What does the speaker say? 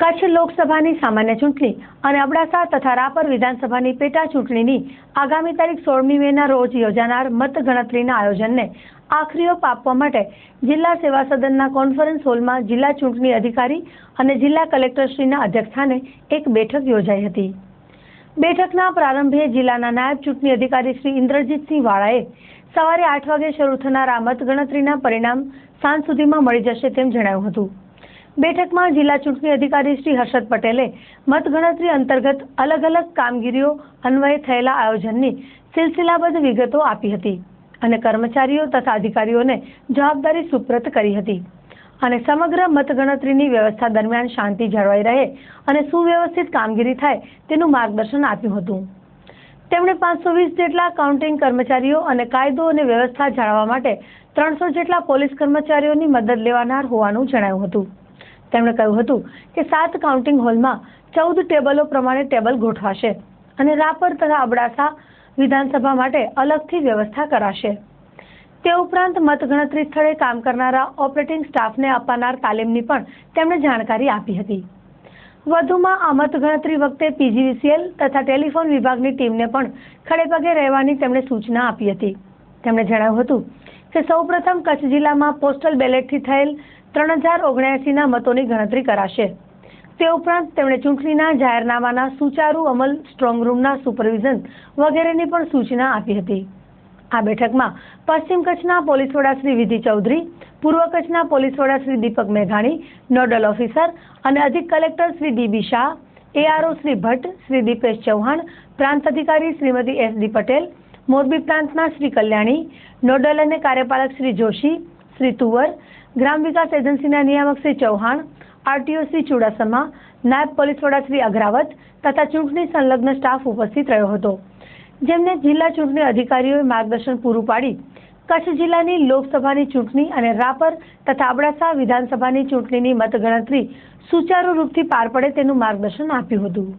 કચ્છ લોકસભાની સામાન્ય ચૂંટણી અને અબડાસા તથા રાપર વિધાનસભાની પેટા ચૂંટણીની આગામી તારીખ સોળમી મેના રોજ યોજાનાર મતગણતરીના આયોજનને આખરીઓ પાપવા માટે જિલ્લા સેવા સદનના કોન્ફરન્સ હોલમાં જિલ્લા ચૂંટણી અધિકારી અને જિલ્લા કલેક્ટરશ્રીના અધ્યક્ષસ્થાને એક બેઠક યોજાઈ હતી. બેઠકના પ્રારંભે જિલ્લાના નાયબ ચૂંટણી અધિકારી શ્રી ઇન્દ્રજીતસિંહ વાળાએ સવારે આઠ વાગે શરૂ થનાર આ મતગણતરીના પરિણામ સાંજ સુધીમાં મળી જશે તેમ જણાવ્યું હતું. બેઠકમાં જિલ્લા ચૂંટણી અધિકારી શ્રી હર્ષદ પટેલે મતગણતરી અંતર્ગત અલગ અલગ કામગીરીઓ અન્વયે થયેલા આયોજનની સિલસિલાબદ્ધ વિગતો આપી હતી અને કર્મચારીઓ તથા અધિકારીઓને જવાબદારી સુપ્રત કરી હતી. અને સમગ્ર મતગણતરીની વ્યવસ્થા દરમિયાન શાંતિ જળવાઈ રહે અને સુવ્યવસ્થિત કામગીરી થાય તેનું માર્ગદર્શન આપ્યું હતું. તેમણે પાંચસો વીસ જેટલા કાઉન્ટિંગ કર્મચારીઓ અને કાયદો અને વ્યવસ્થા જાળવવા માટે ત્રણસો જેટલા પોલીસ કર્મચારીઓની મદદ લેવાનાર હોવાનું જણાવ્યું હતું. તેમણે કહ્યું હતું કે સાત કાઉન્ટિંગ હોલમાં ચૌદ ટેબલો પ્રમાણે ટેબલ ગોઠવાશે અને રાપર તથા અબડાસા વિધાનસભા માટે અલગથી વ્યવસ્થા કરાશે. તે ઉપરાંત મતગણતરી સ્થળે કામ કરનારા ઓપરેટિંગ સ્ટાફને અપાનાર તાલીમની પણ તેમણે જાણકારી આપી હતી. વધુમાં આ મતગણતરી વખતે પીજીવીસીએલ તથા ટેલિફોન વિભાગની ટીમને પણ ખડેપગે રહેવાની તેમણે સૂચના આપી હતી. તેમણે જણાવ્યું હતું કે સૌપ્રથમ કચ્છ જિલ્લામાં પોસ્ટલ બેલેટથી થયેલ ત્રણ હજાર ઓગણ્યાસીના મતોની ગણતરી કરાશે. તે ઉપરાંત તેમણે ચૂંટણીના જાહેરનામાના સુચારુ અમલ સ્ટ્રોંગ રૂમના સુપરવિઝન વગેરેની પણ સૂચના આપી હતી. આ બેઠકમાં પશ્ચિમ કચ્છના પોલીસ વડા શ્રી વિધિ ચૌધરી, પૂર્વ કચ્છના પોલીસ વડા શ્રી દીપક મેઘાણી, નોડલ ઓફિસર અને અધિક collector Shri D B Shah ARO Shri Bhatt, Shri Dipesh Chauhan, પ્રાંત અધિકારી શ્રીમતી એસ ડી પટેલ, મોરબી પ્રાંતના શ્રી કલ્યાણી, નોડલ અને કાર્યપાલક શ્રી જોશી, શ્રી તુવર ગ્રામ વિકાસ એજન્સીના નિયામક શ્રી ચૌહાણ, આરટીઓ શ્રી ચુડાસમા, નાયબ પોલીસ વડા શ્રી અગ્રાવત તથા ચૂંટણી સંલગ્ન સ્ટાફ ઉપસ્થિત રહ્યો હતો. જેમને જિલ્લા ચૂંટણી અધિકારીઓએ માર્ગદર્શન પૂરું પાડી, કચ્છ જિલ્લાની લોકસભાની ચૂંટણી અને રાપર તથા અબડાસા વિધાનસભાની ચૂંટણીની મતગણતરી સુચારુ રૂપથી પાર પડે તેનું માર્ગદર્શન આપ્યું હતું.